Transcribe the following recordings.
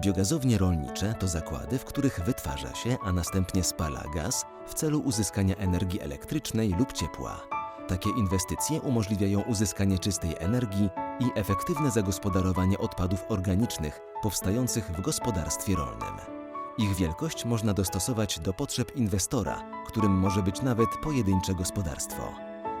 Biogazownie rolnicze to zakłady, w których wytwarza się, a następnie spala gaz w celu uzyskania energii elektrycznej lub ciepła. Takie inwestycje umożliwiają uzyskanie czystej energii i efektywne zagospodarowanie odpadów organicznych powstających w gospodarstwie rolnym. Ich wielkość można dostosować do potrzeb inwestora, którym może być nawet pojedyncze gospodarstwo.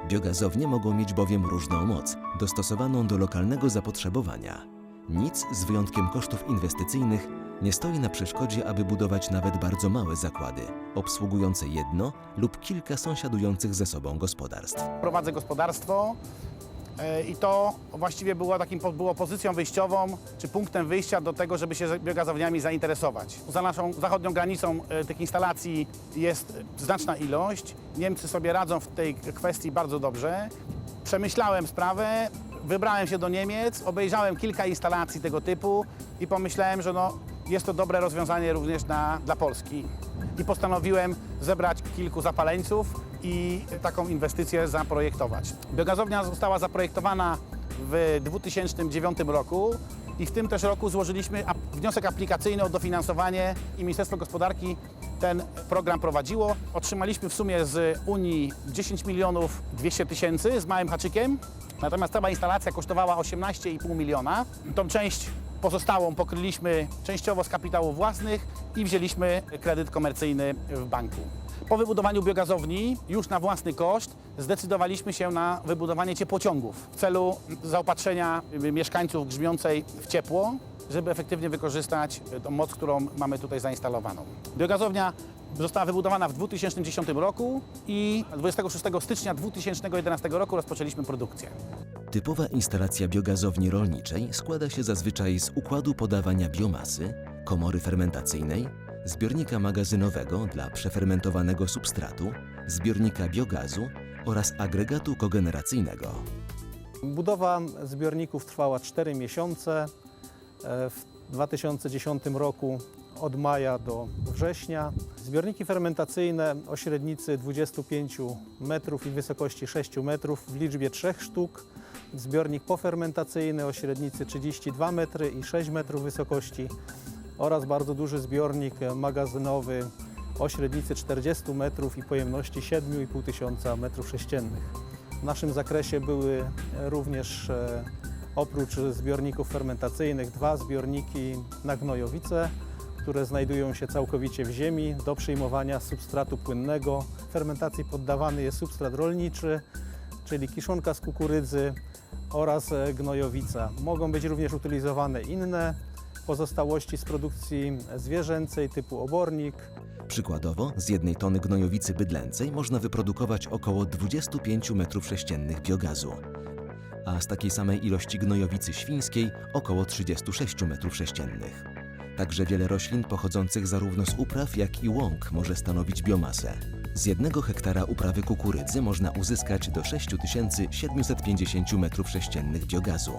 Biogazownie mogą mieć bowiem różną moc, dostosowaną do lokalnego zapotrzebowania. Nic, z wyjątkiem kosztów inwestycyjnych, nie stoi na przeszkodzie, aby budować nawet bardzo małe zakłady, obsługujące jedno lub kilka sąsiadujących ze sobą gospodarstw. Prowadzę gospodarstwo e, i to właściwie było takim było pozycją wyjściową, czy punktem wyjścia do tego, żeby się biogazowniami zainteresować. Za naszą zachodnią granicą e, tych instalacji jest znaczna ilość. Niemcy sobie radzą w tej kwestii bardzo dobrze. Przemyślałem sprawę, wybrałem się do Niemiec, obejrzałem kilka instalacji tego typu i pomyślałem, że no, jest to dobre rozwiązanie również na, dla Polski. I postanowiłem zebrać kilku zapaleńców i taką inwestycję zaprojektować. Biogazownia została zaprojektowana w 2009 roku i w tym też roku złożyliśmy wniosek aplikacyjny o dofinansowanie i Ministerstwo Gospodarki ten program prowadziło. Otrzymaliśmy w sumie z Unii 10 milionów 200 tysięcy z małym haczykiem, natomiast cała instalacja kosztowała 18,5 miliona. Tą część pozostałą pokryliśmy częściowo z kapitałów własnych i wzięliśmy kredyt komercyjny w banku. Po wybudowaniu biogazowni już na własny koszt zdecydowaliśmy się na wybudowanie ciepłociągów w celu zaopatrzenia mieszkańców Grzmiącej w ciepło, żeby efektywnie wykorzystać tą moc, którą mamy tutaj zainstalowaną. Biogazownia została wybudowana w 2010 roku i 26 stycznia 2011 roku rozpoczęliśmy produkcję. Typowa instalacja biogazowni rolniczej składa się zazwyczaj z układu podawania biomasy, komory fermentacyjnej, zbiornika magazynowego dla przefermentowanego substratu, zbiornika biogazu oraz agregatu kogeneracyjnego. Budowa zbiorników trwała 4 miesiące. E, W 2010 roku od maja do września. Zbiorniki fermentacyjne o średnicy 25 metrów i wysokości 6 metrów w liczbie 3 sztuk. Zbiornik pofermentacyjny o średnicy 32 metry i 6 metrów wysokości oraz bardzo duży zbiornik magazynowy o średnicy 40 metrów i pojemności 7,5 tysiąca metrów sześciennych. W naszym zakresie były również e, oprócz zbiorników fermentacyjnych dwa zbiorniki na gnojowice, które znajdują się całkowicie w ziemi do przyjmowania substratu płynnego. Fermentacji poddawany jest substrat rolniczy, czyli kiszonka z kukurydzy oraz e, gnojowica. Mogą być również utylizowane inne pozostałości z produkcji zwierzęcej typu obornik, Przykładowo, z jednej tony gnojowicy bydlęcej można wyprodukować około 25 m3 biogazu, a z takiej samej ilości gnojowicy świńskiej około 36 m3. Także wiele roślin pochodzących zarówno z upraw, jak i łąk może stanowić biomasę. Z jednego hektara uprawy kukurydzy można uzyskać do 6750 m3 biogazu,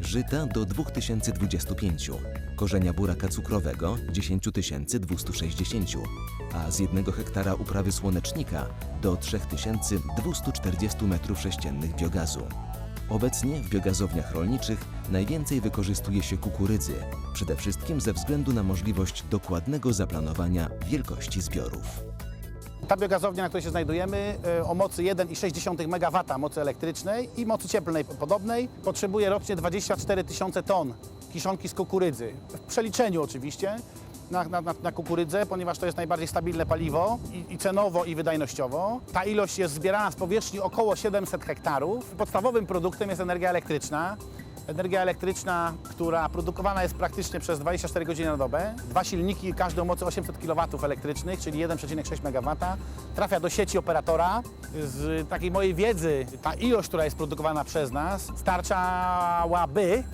żyta do 2025, korzenia buraka cukrowego 10260, a z jednego hektara uprawy słonecznika do 3240 m3 biogazu. Obecnie w biogazowniach rolniczych najwięcej wykorzystuje się kukurydzy, przede wszystkim ze względu na możliwość dokładnego zaplanowania wielkości zbiorów. Ta biogazownia, na której się znajdujemy, e, o mocy 1,6 MW mocy elektrycznej i mocy cieplnej podobnej, potrzebuje rocznie 24 tysiące ton kiszonki z kukurydzy. W przeliczeniu oczywiście na, na, na, kukurydzę, ponieważ to jest najbardziej stabilne paliwo i, i cenowo, i wydajnościowo. Ta ilość jest zbierana z powierzchni około 700 hektarów. Podstawowym produktem jest energia elektryczna. Energia elektryczna, która produkowana jest praktycznie przez 24 godziny na dobę. Dwa silniki, każdy o mocy 800 kW elektrycznych, czyli 1,6 MW, trafia do sieci operatora. Z takiej mojej wiedzy, ta ilość, która jest produkowana przez nas, starczałaby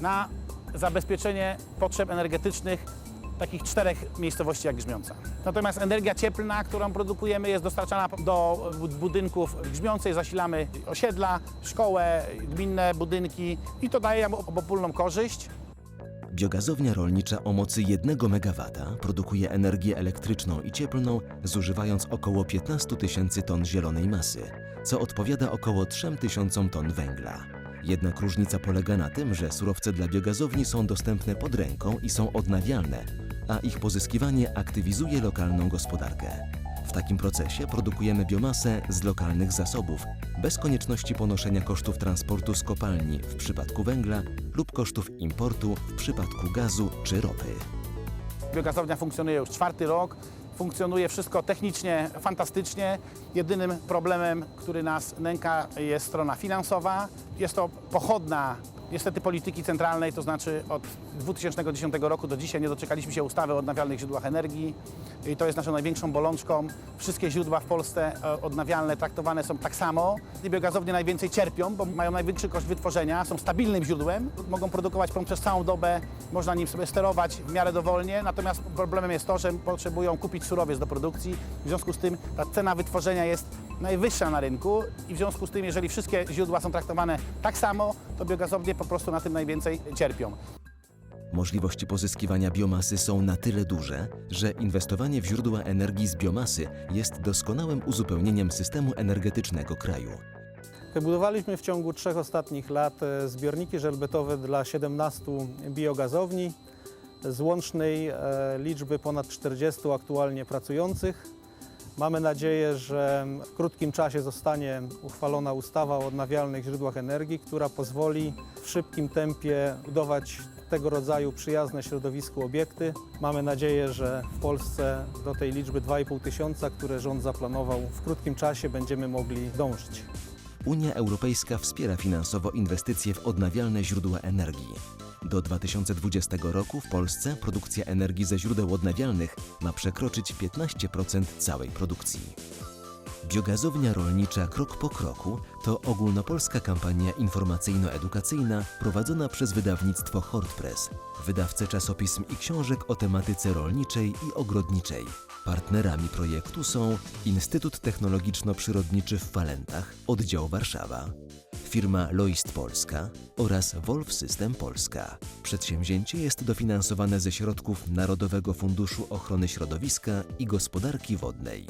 na zabezpieczenie potrzeb energetycznych takich czterech miejscowości jak Grzmiąca. Natomiast energia cieplna, którą produkujemy jest dostarczana do budynków w Grzmiącej, zasilamy osiedla, szkołę, gminne budynki i to daje nam obopólną korzyść. Biogazownia rolnicza o mocy 1 MW produkuje energię elektryczną i cieplną, zużywając około 15 tysięcy ton zielonej masy, co odpowiada około 3 tysiącom ton węgla. Jednak różnica polega na tym, że surowce dla biogazowni są dostępne pod ręką i są odnawialne, a ich pozyskiwanie aktywizuje lokalną gospodarkę. W takim procesie produkujemy biomasę z lokalnych zasobów, bez konieczności ponoszenia kosztów transportu z kopalni w przypadku węgla lub kosztów importu w przypadku gazu czy ropy. Biogazownia funkcjonuje już czwarty rok. Funkcjonuje wszystko technicznie fantastycznie. Jedynym problemem, który nas nęka, jest strona finansowa. Jest to pochodna niestety polityki centralnej, to znaczy od 2010 roku do dzisiaj nie doczekaliśmy się ustawy o odnawialnych źródłach energii i to jest naszą największą bolączką. Wszystkie źródła w Polsce e, odnawialne traktowane są tak samo. I biogazownie najwięcej cierpią, bo mają największy koszt wytworzenia, są stabilnym źródłem, mogą produkować prąd przez całą dobę, można nim sobie sterować w miarę dowolnie, natomiast problemem jest to, że potrzebują kupić surowiec do produkcji, w związku z tym ta cena wytworzenia jest najwyższa na rynku i w związku z tym, jeżeli wszystkie źródła są traktowane tak samo, to biogazownie po prostu na tym najwięcej cierpią. Możliwości pozyskiwania biomasy są na tyle duże, że inwestowanie w źródła energii z biomasy jest doskonałym uzupełnieniem systemu energetycznego kraju. Wybudowaliśmy w ciągu trzech ostatnich lat e, zbiorniki żelbetowe dla 17 biogazowni z łącznej e, liczby ponad 40 aktualnie pracujących. Mamy nadzieję, że w krótkim czasie zostanie uchwalona ustawa o odnawialnych źródłach energii, która pozwoli w szybkim tempie budować tego rodzaju przyjazne środowisku obiekty. Mamy nadzieję, że w Polsce do tej liczby 2,5 tysiąca, które rząd zaplanował, w krótkim czasie będziemy mogli dążyć. Unia Europejska wspiera finansowo inwestycje w odnawialne źródła energii. Do 2020 roku w Polsce produkcja energii ze źródeł odnawialnych ma przekroczyć 15% całej produkcji. Biogazownia rolnicza Krok po Kroku to ogólnopolska kampania informacyjno-edukacyjna prowadzona przez wydawnictwo Hortpress, wydawcę czasopism i książek o tematyce rolniczej i ogrodniczej. Partnerami projektu są Instytut Technologiczno-Przyrodniczy w Falentach, oddział Warszawa, firma Loist Polska oraz Wolf System Polska. Przedsięwzięcie jest dofinansowane ze środków Narodowego Funduszu Ochrony Środowiska i Gospodarki Wodnej.